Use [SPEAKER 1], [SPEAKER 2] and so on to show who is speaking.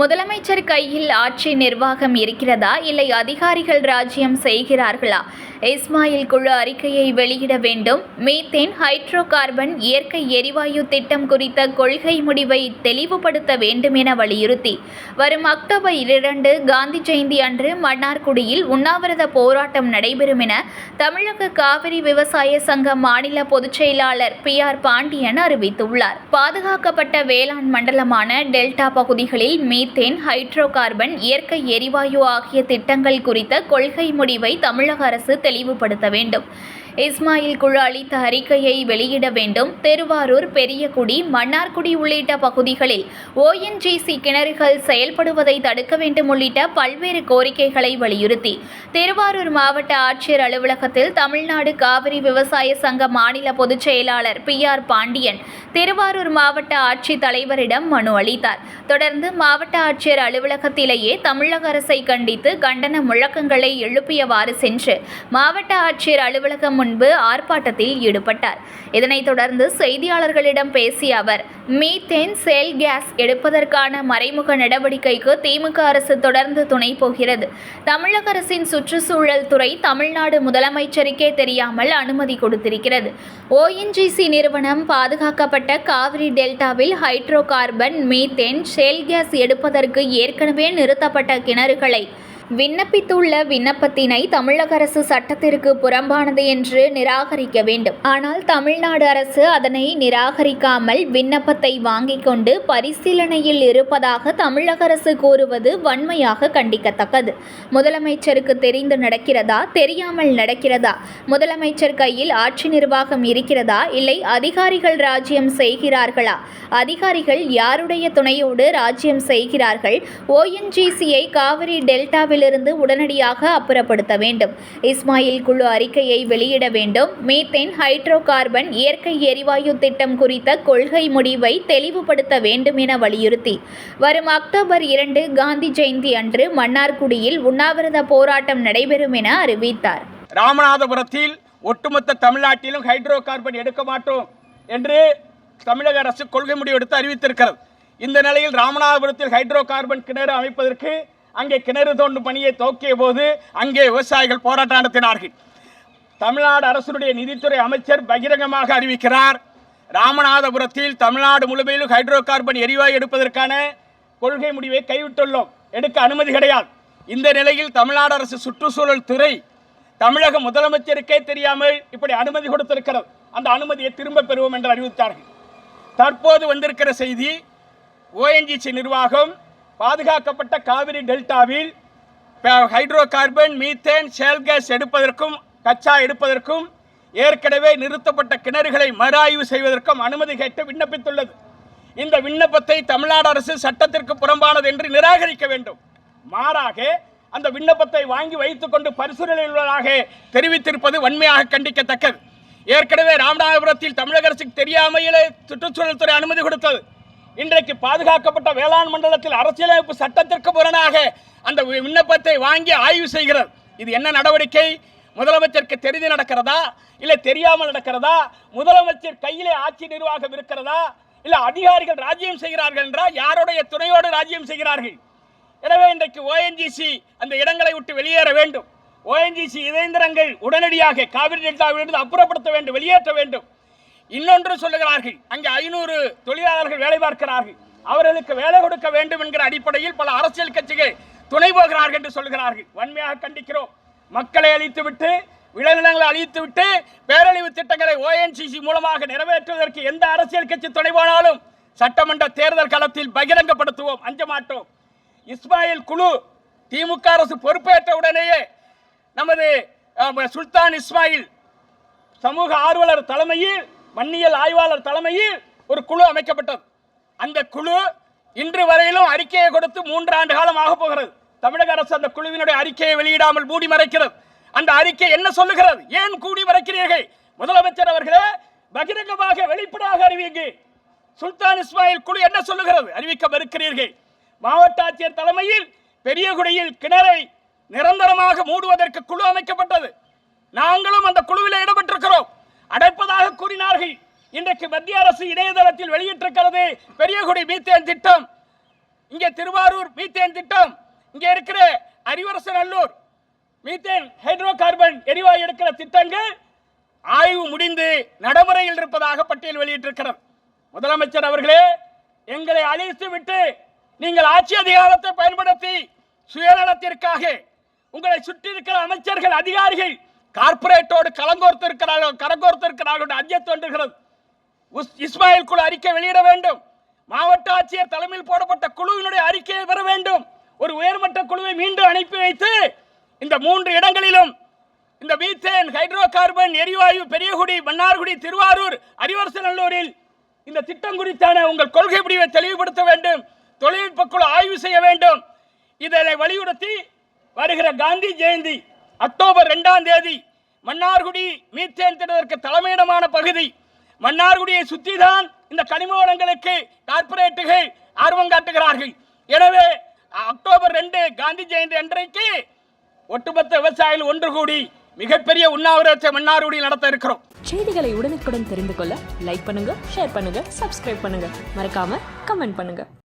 [SPEAKER 1] முதலமைச்சர் கையில் ஆட்சி நிர்வாகம் இருக்கிறதா? இல்லை அதிகாரிகள் ராஜ்யம் செய்கிறார்களா? இஸ்மாயில் குழு அறிக்கையை வெளியிட வேண்டும். மீத்தேன் ஹைட்ரோ கார்பன் இயற்கை எரிவாயு திட்டம் குறித்த கொள்கை முடிவை தெளிவுபடுத்த வேண்டும் என வலியுறுத்தி வரும் அக்டோபர் இரண்டு காந்தி ஜெயந்தி அன்று மன்னார்குடியில் உண்ணாவிரத போராட்டம் நடைபெறும் என தமிழக காவிரி விவசாய சங்க மாநில பொதுச் செயலாளர் பி ஆர் பாண்டியன் அறிவித்துள்ளார். பாதுகாக்கப்பட்ட வேளாண் மண்டலமான டெல்டா பகுதிகளில் மீ மீத்தேன் ஹைட்ரோ கார்பன் இயற்கை எரிவாயு ஆகிய திட்டங்கள் குறித்த கொள்கை முடிவை தமிழக அரசு தெளிவுபடுத்த வேண்டும். இஸ்மாயில் குழு அளித்த அறிக்கையை வெளியிட வேண்டும். திருவாரூர் பெரியகுடி மன்னார்குடி உள்ளிட்ட பகுதிகளில் ஓஎன்ஜிசி கிணறுகள் செயல்படுவதை தடுக்க வேண்டும் உள்ளிட்ட பல்வேறு கோரிக்கைகளை வலியுறுத்தி திருவாரூர் மாவட்ட ஆட்சியர் அலுவலகத்தில் தமிழ்நாடு காவிரி விவசாய சங்க மாநில பொதுச் செயலாளர் பி ஆர் பாண்டியன் திருவாரூர் மாவட்ட ஆட்சித் தலைவரிடம் மனு அளித்தார். தொடர்ந்து மாவட்ட ஆட்சியர் அலுவலகத்திலேயே தமிழக அரசை கண்டித்து கண்டன முழக்கங்களை எழுப்பியவாறு சென்று மாவட்ட ஆட்சியர் அலுவலகம் முன்பு ஆர்ப்பாட்டத்தில் ஈடுபட்டார். இதனைத் தொடர்ந்து செய்தியாளர்களிடம் பேசிய அவர் மீத்தேன் சேல் கேஸ் எடுப்பதற்கான மறைமுக நடவடிக்கைக்கு திமுக அரசு தொடர்ந்து துணை போகிறது. தமிழக அரசின் சுற்றுச்சூழல் துறை தமிழ்நாடு முதலமைச்சருக்கே தெரியாமல் அனுமதி கொடுத்திருக்கிறது. ஓஎன்ஜிசி நிறுவனம் பாதுகாக்கப்பட்ட காவிரி டெல்டாவில் hydrocarbon methane shale gas எடுப்பதற்கு ஏற்கனவே நிறுத்தப்பட்ட கிணறுகளை விண்ணப்பித்துள்ள விண்ணப்பத்தினை தமிழக அரசு சட்டத்திற்கு புறம்பானது என்று நிராகரிக்க வேண்டும். ஆனால் தமிழ்நாடு அரசு அதனை நிராகரிக்காமல் விண்ணப்பத்தை வாங்கிக் கொண்டு பரிசீலனையில் இருப்பதாக தமிழக அரசு கூறுவது வன்மையாக கண்டிக்கத்தக்கது. முதலமைச்சருக்கு தெரிந்து நடக்கிறதா தெரியாமல் நடக்கிறதா முதலமைச்சர் கையில் ஆட்சி நிர்வாகம் இருக்கிறதா இல்லை அதிகாரிகள் ராஜ்யம் செய்கிறார்களா அதிகாரிகள் யாருடைய துணையோடு ராஜ்யம் செய்கிறார்கள் ஓஎன்ஜிசியை காவிரி டெல்டாவிலிருந்து உடனடியாக அப்புறப்படுத்த வேண்டும். இஸ்மாயில் குழு அறிக்கையை வெளியிட வேண்டும். மீத்தேன் ஹைட்ரோ கார்பன் இயற்கை எரிவாயு திட்டம் குறித்த கொள்கை முடிவை தெளிவுபடுத்த வேண்டும் என வலியுறுத்தி. வரும் அக்டோபர் இரண்டு காந்தி ஜெயந்தி அன்று மன்னார்குடியில் உண்ணாவிரத போராட்டம் நடைபெறும் என அறிவித்தார்.
[SPEAKER 2] ராமநாதபுரத்தில் ஒட்டுமொத்த தமிழ்நாட்டிலும் ஹைட்ரோ கார்பன் எடுக்க மாட்டோம் என்று தமிழக அரசு கொள்கை முடிவெடுத்து அறிவித்திருக்கிறது. இந்த நிலையில் ராமநாதபுரத்தில் ஹைட்ரோ கார்பன் கிணறு அமைப்பதற்கு அங்கே கிணறு தோண்டும் பணியை துவக்கிய போது அங்கே விவசாயிகள் போராட்டம் நடத்தினார்கள். தமிழ்நாடு அரசுடைய நிதித்துறை அமைச்சர் பகிரங்கமாக அறிவிக்கிறார். ராமநாதபுரத்தில் தமிழ்நாடு முழுமையிலும் ஹைட்ரோ கார்பன் எரிவாயு எடுப்பதற்கான கொள்கை முடிவை கைவிட்டுள்ளோம். எடுக்க அனுமதி கிடையாது. இந்த நிலையில் தமிழ்நாடு அரசு சுற்றுச்சூழல் துறை தமிழக முதலமைச்சருக்கே தெரியாமல் இப்படி அனுமதி கொடுத்திருக்கிறது. அந்த அனுமதியை திரும்ப பெறுவோம் என்று அறிவித்தார்கள். தற்போது வந்திருக்கிற செய்தி ஓஎன்ஜிசி நிர்வாகம் பாதுகாக்கப்பட்ட காவிரி டெல்டாவில் hydrocarbon methane shale gas எடுப்பதற்கும் கச்சா எடுப்பதற்கும் ஏற்கனவே நிறுத்தப்பட்ட கிணறுகளை மறுஆய்வு செய்வதற்கும் அனுமதி கேட்டு விண்ணப்பித்துள்ளது. இந்த விண்ணப்பத்தை தமிழ்நாடு அரசு சட்டத்திற்கு புறம்பானது என்று நிராகரிக்க வேண்டும். மாறாக அந்த விண்ணப்பத்தை வாங்கி வைத்துக்கொண்டு பரிசீலனையில் உள்ளதாக தெரிவித்திருப்பது வன்மையாக கண்டிக்கத்தக்கது. ஏற்கனவே ராமநாதபுரத்தில் தமிழக அரசுக்கு தெரியாமையிலே சுற்றுச்சூழல் துறை அனுமதி கொடுத்தது. இன்றைக்கு பாதுகாக்கப்பட்ட வேளாண் மண்டலத்தில் அரசியலமைப்பு சட்டத்திற்கு புறனாக அந்த விண்ணப்பத்தை வாங்கி ஆய்வு செய்கிறார். இது என்ன நடவடிக்கை? முதலமைச்சருக்கு தெரிந்து நடக்கிறதா? இல்லை தெரியாமல் நடக்கிறதா? முதலமைச்சர் கையிலே ஆட்சி நிர்வாகம் இருக்கிறதா? இல்லை அதிகாரிகள் ராஜ்யம் செய்கிறார்கள் என்றால் யாருடைய துணையோடு ராஜ்யம் செய்கிறார்கள்? எனவே இன்றைக்கு ஓஎன்ஜிசி அந்த இடங்களை விட்டு வெளியேற வேண்டும். ஓஎன்ஜிசி இயந்திரங்கள் உடனடியாக காவிரி டெல்டாவிலிருந்து அப்புறப்படுத்த வேண்டும் வெளியேற்ற வேண்டும். இன்னொன்று சொல்லுகிறார்கள். அங்கே ஐநூறு தொழிலாளர்கள் வேலை பார்க்கிறார்கள். அவர்களுக்கு வேலை கொடுக்க வேண்டும் என்கிற அடிப்படையில் பல அரசியல் கட்சிகள் துணை போகிறார்கள் என்று சொல்கிறார்கள் வன்மையாக கண்டிக்கிறோம். மக்களை அழித்துவிட்டு விளைநிலங்களை அழித்துவிட்டு பேரழிவு திட்டங்களை ஓஎன்சிசி மூலமாக நிறைவேற்றுவதற்கு எந்த அரசியல் கட்சி துணை போனாலும் சட்டமன்ற தேர்தல் களத்தில் பகிரங்கப்படுத்துவோம். அஞ்ச மாட்டோம். இஸ்மாயில் குழு திமுக அரசு பொறுப்பேற்ற உடனேயே நமது சுல்தான் இஸ்மாயில் சமூக ஆர்வலர் தலைமையில் மண்ணியல் ஆய்வாளர் தலைமையில் ஒரு குழு அமைக்கப்பட்டது. அந்த குழு இன்று வரையிலும் அறிக்கையை கொடுத்து மூன்று ஆண்டு காலம் ஆக போகிறது. தமிழக அரசு அந்த குழுவினுடைய அறிக்கையை வெளியிடாமல் மூடி மறைக்கிறது. அந்த அறிக்கை என்ன சொல்லுகிறது? ஏன் கூடி மறைக்கிறீர்கள்? முதலமைச்சர் அவர்களே பகிரங்கமாக வெளிப்படையாக அறிவிங்க சுல்தான் இஸ்மாயில் குழு என்ன சொல்லுகிறது? அறிவிக்க மறுக்கிறீர்கள். மாவட்ட ஆட்சியர் தலைமையில் பெரியகுடியில் கிணறை நிரந்தரமாக மூடுவதற்கு குழு அமைக்கப்பட்டது. நாங்களும் அந்த குழுவில் இடம்பெற்றிருக்கிறோம் அடைப்பதாக கூறினார்கள். இன்றைக்கு மத்திய அரசு இணையதளத்தில் வெளியிட்டிருக்கிறது பெரியகுடி மீத்தேன் திட்டம். இங்கே திருவாரூர் மீத்தேன் திட்டம். இங்கே இருக்கிற அரிவரசநல்லூர் மீத்தேன் ஹைட்ரோ கார்பன் எரிவாயு எடுக்கிற திட்டங்கள் ஆய்வு முடிந்து நடைமுறையில் இருப்பதாக பட்டியல் வெளியிட்டிருக்கிறார் முதலமைச்சர் அவர்களே எங்களை அழித்து விட்டு நீங்கள் ஆட்சி அதிகாரத்தை பயன்படுத்தி சுயநலத்திற்காக உங்களை சுற்றி இருக்கிற அமைச்சர்கள் அதிகாரிகள் கார்ப்பரேட்டோடு கலங்கோர்த்து இருக்கிறார்கள் கரங்கோர்த்து இருக்கிறார்கள் அஞ்சத் தோன்றுகிறது இஸ்மாயில் குழு அறிக்கை வெளியிட வேண்டும். மாவட்ட ஆட்சியர் தலைமையில் போடப்பட்ட குழுவினுடைய அறிக்கையை பெற வேண்டும். ஒரு உயர்மட்ட குழுவை மீண்டும் அனுப்பி வைத்து இந்த மூன்று இடங்களிலும் இந்த மீத்தேன் ஹைட்ரோ கார்பன் எரிவாயு பெரியகுடி மன்னார்குடி திருவாரூர் அரிவரசநல்லூரில் இந்த திட்டம் குறித்தான உங்கள் கொள்கை முடிவை தெளிவுபடுத்த வேண்டும். தொழில்நுட்ப குழு ஆய்வு செய்ய வேண்டும். இதனை வலியுறுத்தி வருகிற காந்தி ஜெயந்தி அக்டோபர் ரெண்டாம் தேதி மன்னார்குடி மீத்தேன் திட்டத்திற்கு தலைமையிடமான பகுதி. மன்னார்குடியை சுற்றிதான் இந்த கனிம வளங்களுக்கு கார்பரேட்டுகள் ஆர்வம் காட்டுகிறார்கள். எனவே அக்டோபர் ரெண்டு காந்தி ஜெயந்தி அன்றைக்கு ஒட்டுமொத்த விவசாயிகள் ஒன்று கூடி மிகப்பெரிய உண்ணாவிரத்தை மன்னார்குடியில் நடத்த இருக்கிறோம்.
[SPEAKER 3] செய்திகளை உடனுக்குடன் தெரிந்து கொள்ள லைக் பண்ணுங்க ஷேர் பண்ணுங்க சப்ஸ்கிரைப் பண்ணுங்க. மறக்காம கமெண்ட் பண்ணுங்க.